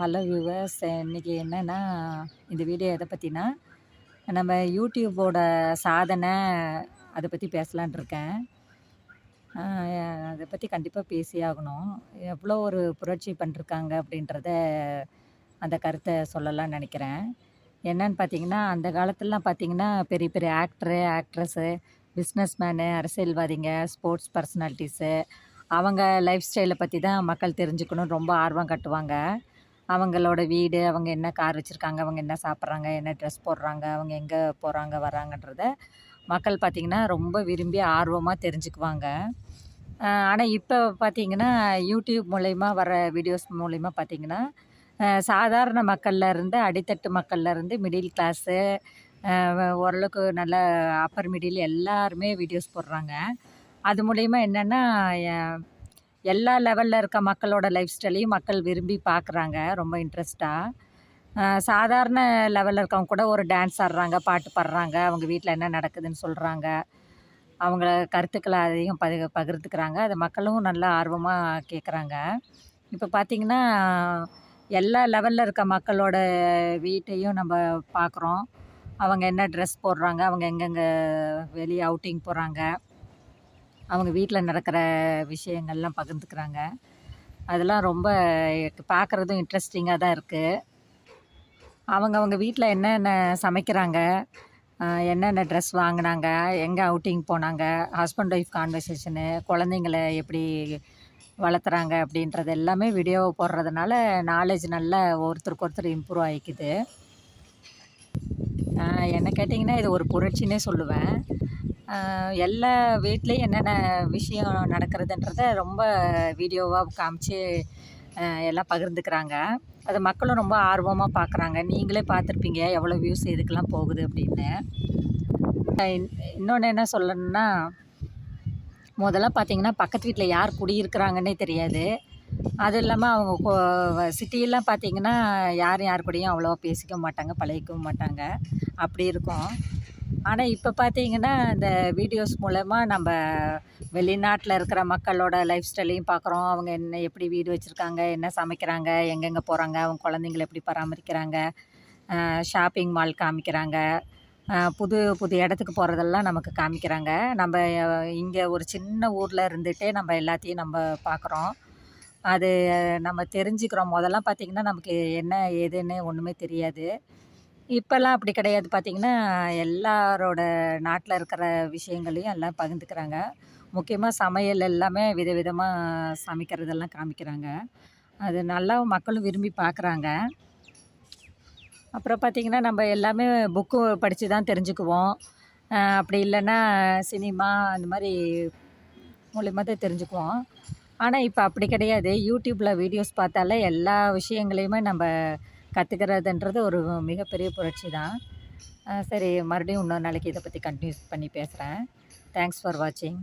Hello viewers இன்றைக்கி என்னென்னா இந்த வீடியோ எதை பற்றினா நம்ம யூடியூப்போட சாதனை அதை பற்றி பேசலான் இருக்கேன். அதை பற்றி கண்டிப்பாக பேசியே ஆகணும் எவ்வளோ ஒரு புரட்சி பண்ணிருக்காங்க அப்படின்றத அந்த கருத்தை சொல்லலாம்னு நினைக்கிறேன். என்னன்னு பார்த்தீங்கன்னா அந்த காலத்துலலாம் பார்த்தீங்கன்னா பெரிய பெரிய ஆக்டரு ஆக்ட்ரஸ்ஸு பிஸ்னஸ்மேனு அரசியல்வாதிங்க ஸ்போர்ட்ஸ் பர்சனாலிட்டிஸு அவங்க லைஃப் ஸ்டைலை பற்றி தான் மக்கள் தெரிஞ்சுக்கணும் ரொம்ப ஆர்வம் காட்டுவாங்க. அவங்களோட வீடு அவங்க என்ன கார் வச்சுருக்காங்க அவங்க என்ன சாப்பிட்றாங்க என்ன ட்ரெஸ் போடுறாங்க அவங்க எங்கே போகிறாங்க வராங்கன்றத மக்கள் பார்த்திங்கன்னா ரொம்ப விரும்பி ஆர்வமாக தெரிஞ்சுக்குவாங்க. ஆனால் இப்போ பார்த்திங்கன்னா யூடியூப் மூலயமா வர வீடியோஸ் மூலயமா பார்த்திங்கன்னா சாதாரண மக்களில் இருந்து அடித்தட்டு மக்கள்ல இருந்து மிடில் கிளாஸு ஓரளவுக்கு நல்ல அப்பர் மிடில் எல்லாருமே வீடியோஸ் போடுறாங்க. அது மூலயமா என்னென்னா எல்லா லெவலில் இருக்க மக்களோட லைஃப் ஸ்டைலையும் மக்கள் விரும்பி பார்க்குறாங்க ரொம்ப இன்ட்ரெஸ்ட்டாக சாதாரண லெவலில் இருக்கவங்க கூட ஒரு டான்ஸ் ஆடுறாங்க பாட்டு பாடுறாங்க அவங்க வீட்டில் என்ன நடக்குதுன்னு சொல்கிறாங்க அவங்கள கருத்துக்களை அதையும் பகிர் பகிர்ந்துக்கிறாங்க. அதை மக்களும் நல்லா ஆர்வமாக கேட்குறாங்க இப்போ பார்த்திங்கன்னா எல்லா லெவலில் இருக்க மக்களோட வீட்டையும் நம்ம பார்க்குறோம் அவங்க என்ன ட்ரெஸ் போடுறாங்க அவங்க எங்கெங்கே வெளியே அவுட்டிங் போகிறாங்க அவங்க வீட்டில் நடக்கிற விஷயங்கள்லாம் பகிர்ந்துக்கிறாங்க. அதெல்லாம் ரொம்ப பார்க்குறதும் இன்ட்ரெஸ்டிங்காக தான் இருக்குது அவங்க அவங்க வீட்டில் என்னென்ன சமைக்கிறாங்க? என்னென்ன ட்ரெஸ் வாங்கினாங்க? எங்கே அவுட்டிங் போனாங்க? ஹஸ்பண்ட் ஒய்ஃப் கான்வர்சேஷனு குழந்தைங்களை எப்படி வளர்த்துறாங்க அப்படின்றது எல்லாமே வீடியோ போடுறதுனால நாலேஜ் நல்லா ஒருத்தருக்கு ஒருத்தர் இம்ப்ரூவ் ஆகிக்குது என்ன கேட்டிங்கன்னா இது ஒரு புரட்சின்னே சொல்லுவேன். எல்லா வீட்லேயும் என்னென்ன விஷயம் நடக்கிறதுன்றத ரொம்ப வீடியோவாக காமிச்சு எல்லாம் பகிர்ந்துக்கிறாங்க. அது மக்களும் ரொம்ப ஆர்வமாக பார்க்குறாங்க நீங்களே பார்த்துருப்பீங்க எவ்வளோ வியூஸ் இதுக்கெல்லாம் போகுது அப்படின்னு. இன்னொன்று என்ன சொல்லணும்னா முதல்ல பார்த்தீங்கன்னா பக்கத்து வீட்டில் யார் குடியிருக்கிறாங்கன்னே தெரியாது. அதுவும் இல்லாமல் அவங்க சிட்டியெல்லாம் பார்த்தீங்கன்னா யாரும் யார் கூடயும் அவ்வளோவா பேசிக்க மாட்டாங்க பழகிக்கவும் மாட்டாங்க. அப்படி இருக்கும். ஆனால் இப்போ பார்த்தீங்கன்னா இந்த வீடியோஸ் மூலமாக நம்ம வெளிநாட்டில் இருக்கிற மக்களோட லைஃப் ஸ்டைலையும் பார்க்குறோம் அவங்க என்ன எப்படி வீடு வச்சுருக்காங்க என்ன சமைக்கிறாங்க எங்கெங்கே போகிறாங்க அவங்க குழந்தைங்கள எப்படி பராமரிக்கிறாங்க ஷாப்பிங் மால் காமிக்கிறாங்க புது புது இடத்துக்கு போகிறதெல்லாம் நமக்கு காமிக்கிறாங்க. நம்ம இங்கே ஒரு சின்ன ஊரில் இருந்துகிட்டே நம்ம எல்லாத்தையும் நம்ம பார்க்குறோம் அது நம்ம தெரிஞ்சுக்கிறோம். முதல்லாம் பார்த்திங்கன்னா நமக்கு என்ன ஏதுன்னு ஒன்றுமே தெரியாது. இப்போல்லாம் அப்படி கிடையாது. பார்த்திங்கன்னா எல்லாரோட நாட்டில் இருக்கிற விஷயங்களையும் எல்லாம் பகிர்ந்துக்கிறாங்க. முக்கியமாக சமையல் எல்லாமே விதவிதமாக சமைக்கிறதெல்லாம் காமிக்கிறாங்க. அது நல்லா மக்களும் விரும்பி பார்க்குறாங்க அப்புறம் பார்த்திங்கன்னா நம்ம எல்லாமே புக்கு படித்து தான் தெரிஞ்சுக்குவோம். அப்படி இல்லைன்னா சினிமா அந்த மாதிரி மூலியமாக தான் தெரிஞ்சுக்குவோம். ஆனால் இப்போ அப்படி கிடையாது. யூடியூப்பில் வீடியோஸ் பார்த்தாலே எல்லா விஷயங்களையுமே நம்ம கற்றுக்கிறதுன்றது ஒரு மிகப்பெரிய புரட்சி தான். சரி மறுபடியும் இன்னொரு நாளைக்கு இதை பற்றி கண்டினியூஸ் பண்ணி பேசுகிறேன் தேங்க்ஸ் ஃபார் வாட்சிங்